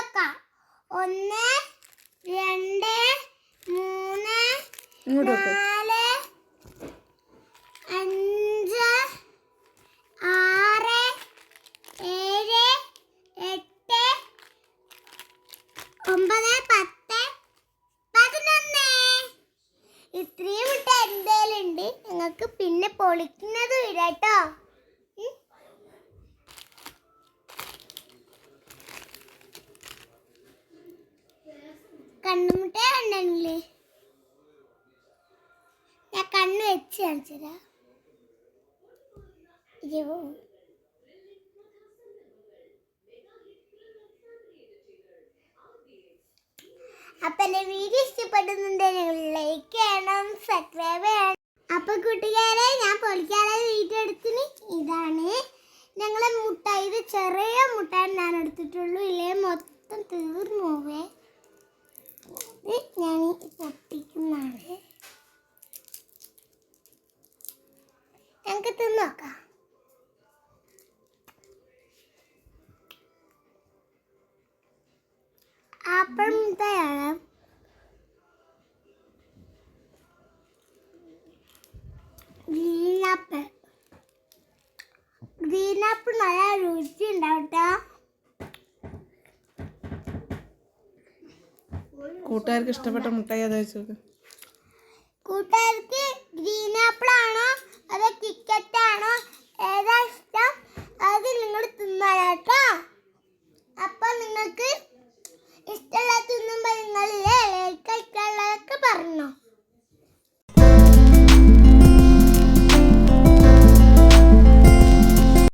വെക്കാം ഒന്ന് രണ്ട് മൂന്ന് നാല് അഞ്ച് ആറ് ഏഴ് എട്ട് ഒമ്പത് പത്ത് പതിനൊന്ന്. ഇത്രയും മുട്ട എന്തേലുണ്ട്? നിങ്ങൾക്ക് പിന്നെ പൊളിക്കുന്നത് ഇല്ല. കണ്ണുമുട്ട കണ്ണില്ലേ ഞാൻ കണ്ണ് വെച്ച് കാണിച്ചതാ അപ്പൊ എന്റെ വീഡിയോ ഇഷ്ടപ്പെടുന്നുണ്ടെങ്കിൽ ലൈക്ക് ചെയ്യണം സബ്സ്ക്രൈബ് ചെയ്യണം. അപ്പൊ കൂട്ടുകാരെ ഞാൻ പൊളിക്കാതെ വീഡിയോ എടുത്തിന്. ഇതാണ് ഞങ്ങളെ മുട്ട ഇത് ചെറിയ മുട്ട ഞാൻ എടുത്തിട്ടുള്ളൂ. ഇല്ലേ മൊത്തം തീർന്നു പോവേ. ഞങ്ങൾക്ക് തിന്ന് നോക്കാം. ആപ്പിൾ മുട്ടയാണ് ഗ്രീൻ ആപ്പിൾ ഗ്രീൻ ആപ്പിൾ നല്ല രുചി ഉണ്ടാവും കേട്ടോ കൂട്ടുകാർക്ക് ഇഷ്ടപ്പെട്ട മുട്ടായി അത് വെച്ചോക്ക്